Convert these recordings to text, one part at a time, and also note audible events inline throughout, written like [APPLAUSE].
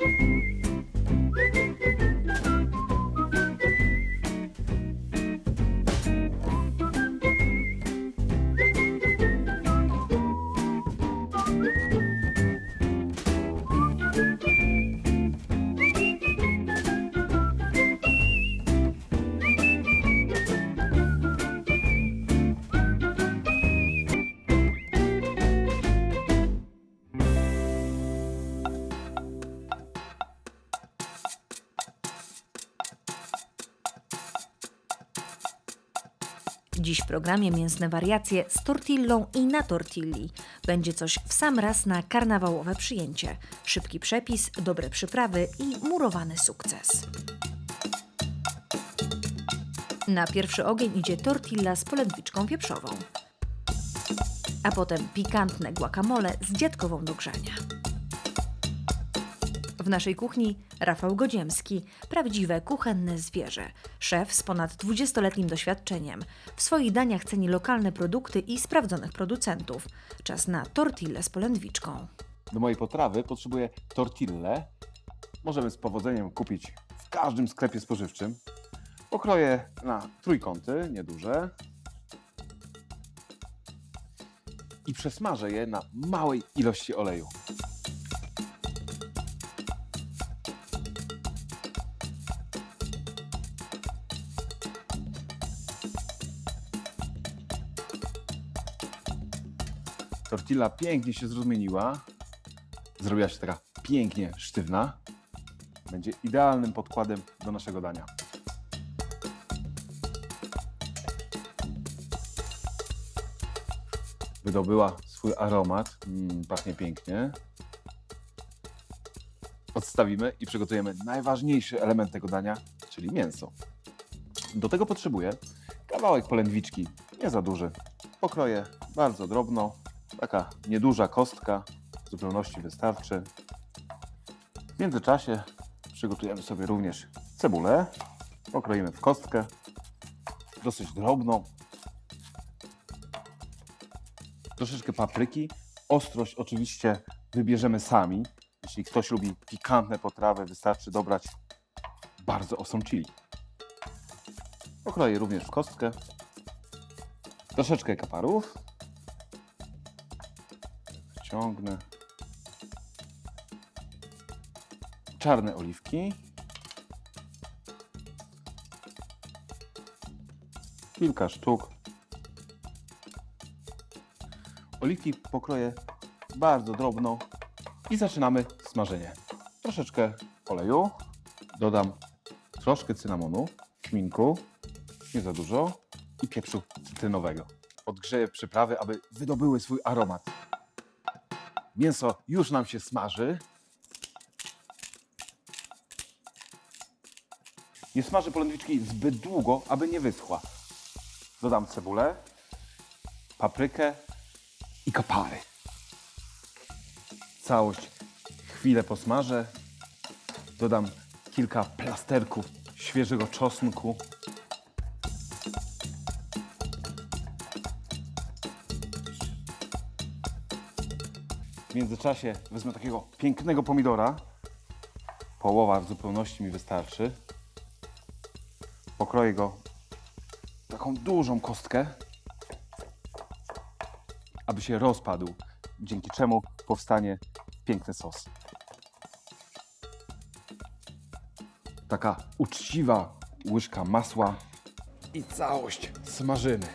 you Dziś w programie mięsne wariacje z tortillą i na tortilli. Będzie coś w sam raz na karnawałowe przyjęcie. Szybki przepis, dobre przyprawy i murowany sukces. Na pierwszy ogień idzie tortilla z polędwiczką wieprzową. A potem pikantne guacamole z dziadkową do grzania. W naszej kuchni Rafał Godziemski, prawdziwe kuchenne zwierzę. Szef z ponad 20-letnim doświadczeniem. W swoich daniach ceni lokalne produkty i sprawdzonych producentów. Czas na tortillę z polędwiczką. Do mojej potrawy potrzebuję tortillę. Możemy z powodzeniem kupić w każdym sklepie spożywczym. Pokroję na trójkąty, nieduże. I przesmażę je na małej ilości oleju. Tortilla pięknie się zrozumieniła. Zrobiła się taka pięknie sztywna. Będzie idealnym podkładem do naszego dania. Wydobyła swój aromat. Mm, pachnie pięknie. Odstawimy i przygotujemy najważniejszy element tego dania, czyli mięso. Do tego potrzebuję kawałek polędwiczki, nie za duży. Pokroję bardzo drobno, taka nieduża kostka, w zupełności wystarczy. W międzyczasie przygotujemy sobie również cebulę. Pokroimy w kostkę, dosyć drobną. Troszeczkę papryki. Ostrość oczywiście wybierzemy sami. Jeśli ktoś lubi pikantne potrawy, wystarczy dobrać bardzo ostrą chili. Pokroję również w kostkę. Troszeczkę kaparów. Wciągnę. Czarne oliwki. Kilka sztuk. Oliwki pokroję bardzo drobno i zaczynamy smażenie. Troszeczkę oleju. Dodam troszkę cynamonu, kminku, nie za dużo i pieprzu cytrynowego. Odgrzeję przyprawy, aby wydobyły swój aromat. Mięso już nam się smaży. Nie smażę polędwiczki zbyt długo, aby nie wyschła. Dodam cebulę, paprykę i kapary. Całość chwilę posmażę. Dodam kilka plasterków świeżego czosnku. W międzyczasie wezmę takiego pięknego pomidora. Połowa w zupełności mi wystarczy. Pokroję go taką dużą kostkę, aby się rozpadł, dzięki czemu powstanie piękny sos. Taka uczciwa łyżka masła i całość smażymy.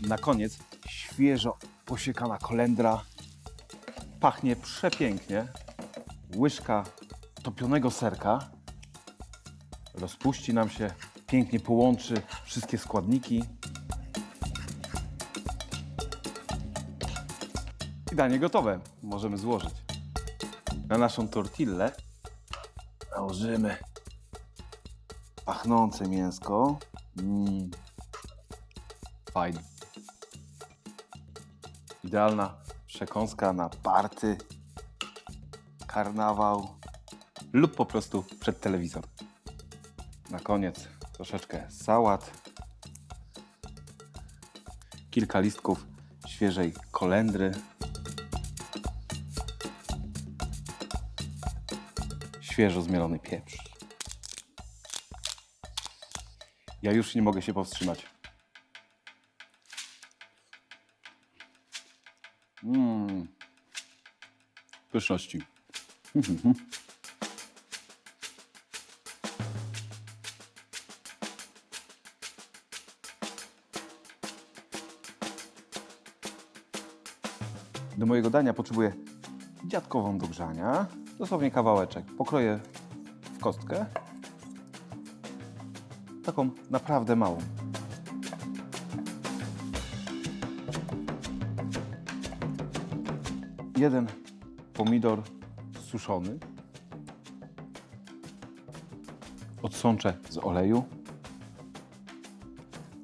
Na koniec świeżo posiekana kolendra. Pachnie przepięknie. Łyżka topionego serka. Rozpuści nam się, pięknie połączy wszystkie składniki. I danie gotowe. Możemy złożyć. Na naszą tortillę nałożymy pachnące mięsko. Mm. Fajnie. Idealna przekąska na party, karnawał lub po prostu przed telewizor. Na koniec troszeczkę sałat, kilka listków świeżej kolendry. Świeżo zmielony pieprz. Ja już nie mogę się powstrzymać. Mmm. Pyszności. [LAUGHS] Do mojego dania potrzebuję dziadkową do grzania. Dosłownie kawałeczek. Pokroję w kostkę. Taką naprawdę małą. Jeden pomidor suszony. Odsączę z oleju.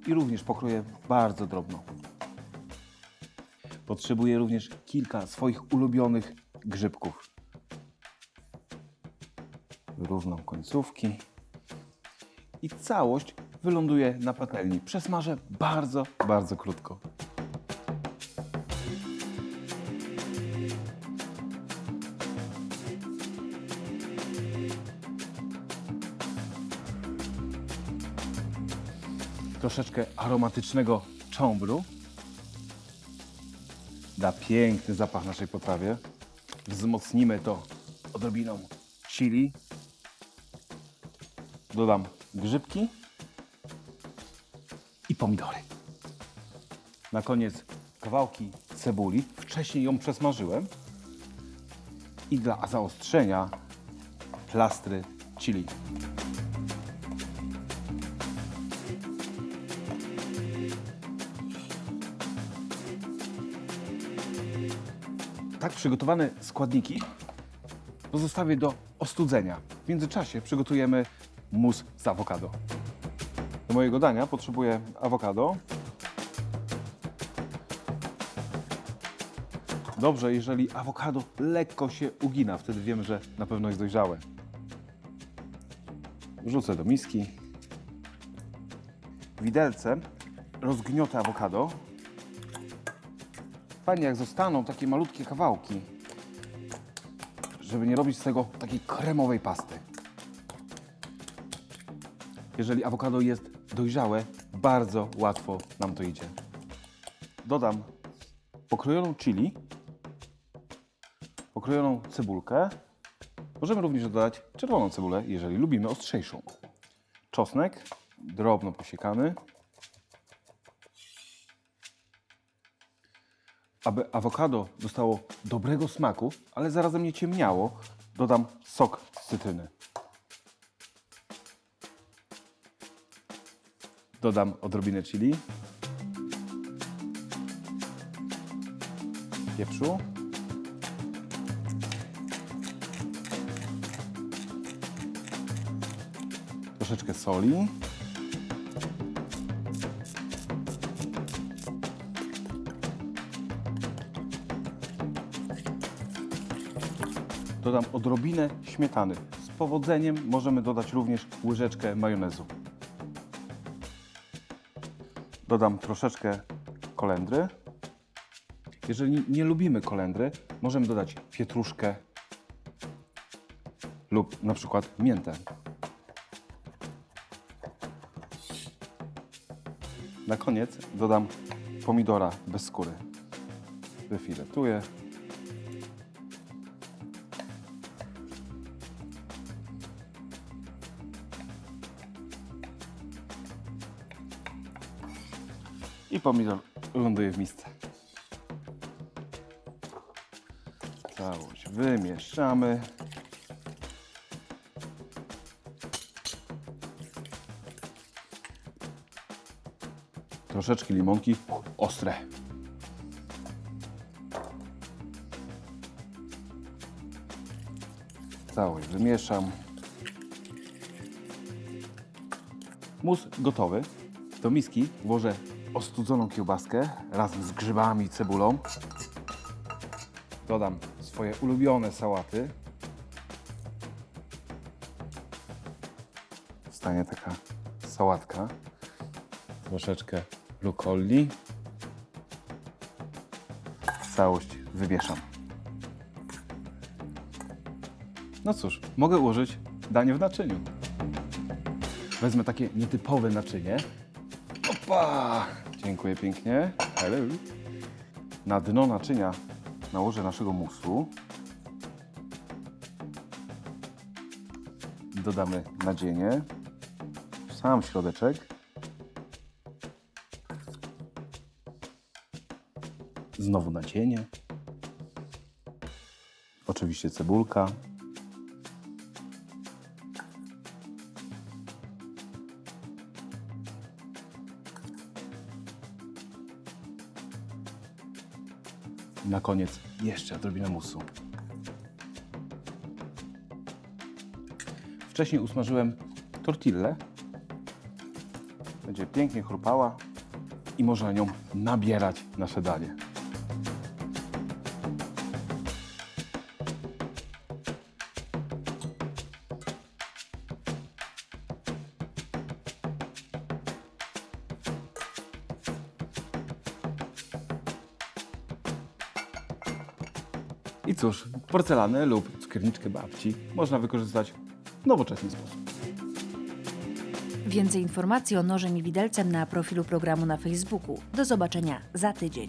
I również pokroję bardzo drobno. Potrzebuję również kilka swoich ulubionych grzybków. Różną końcówki. I całość wyląduje na patelni. Przesmażę bardzo, bardzo krótko. Troszeczkę aromatycznego cząbru da piękny zapach naszej potrawie. Wzmocnimy to odrobiną chili. Dodam grzybki i pomidory. Na koniec kawałki cebuli. Wcześniej ją przesmażyłem. I dla zaostrzenia plastry chili. Tak przygotowane składniki pozostawię do ostudzenia. W międzyczasie przygotujemy mus z awokado. Do mojego dania potrzebuję awokado. Dobrze, jeżeli awokado lekko się ugina, wtedy wiemy, że na pewno jest dojrzałe. Wrzucę do miski. Widelcem rozgniotę awokado. Fajnie, jak zostaną takie malutkie kawałki, żeby nie robić z tego takiej kremowej pasty. Jeżeli awokado jest dojrzałe, bardzo łatwo nam to idzie. Dodam pokrojoną chili, pokrojoną cebulkę. Możemy również dodać czerwoną cebulę, jeżeli lubimy ostrzejszą. Czosnek, drobno posiekany. Aby awokado dostało dobrego smaku, ale zarazem nie ciemniało, dodam sok z cytryny. Dodam odrobinę chili. Pieprzu. Troszeczkę soli. Dodam odrobinę śmietany. Z powodzeniem możemy dodać również łyżeczkę majonezu. Dodam troszeczkę kolendry. Jeżeli nie lubimy kolendry, możemy dodać pietruszkę lub na przykład miętę. Na koniec dodam pomidora bez skóry. Wyfiletuję. Pomidor ląduje w misce. Całość wymieszamy. Troszeczkę limonki ostre. Całość wymieszam. Mus gotowy. Do miski włożę ostudzoną kiełbaskę razem z grzybami i cebulą. Dodam swoje ulubione sałaty. Stanie taka sałatka. Troszeczkę rukoli. całość wywieszam. No cóż, mogę ułożyć danie w naczyniu. Wezmę takie nietypowe naczynie. Opa! Dziękuję pięknie. Hello. Na dno naczynia nałożę naszego musu. Dodamy nadzienie. Sam środeczek. Znowu nadzienie. Oczywiście cebulka. Na koniec jeszcze odrobinę musu. Wcześniej usmażyłem tortillę. Będzie pięknie chrupała i można nią nabierać nasze danie. I cóż, porcelanę lub cukierniczkę babci można wykorzystać w nowoczesny sposób. Więcej informacji o nożem i widelcem na profilu programu na Facebooku. Do zobaczenia za tydzień.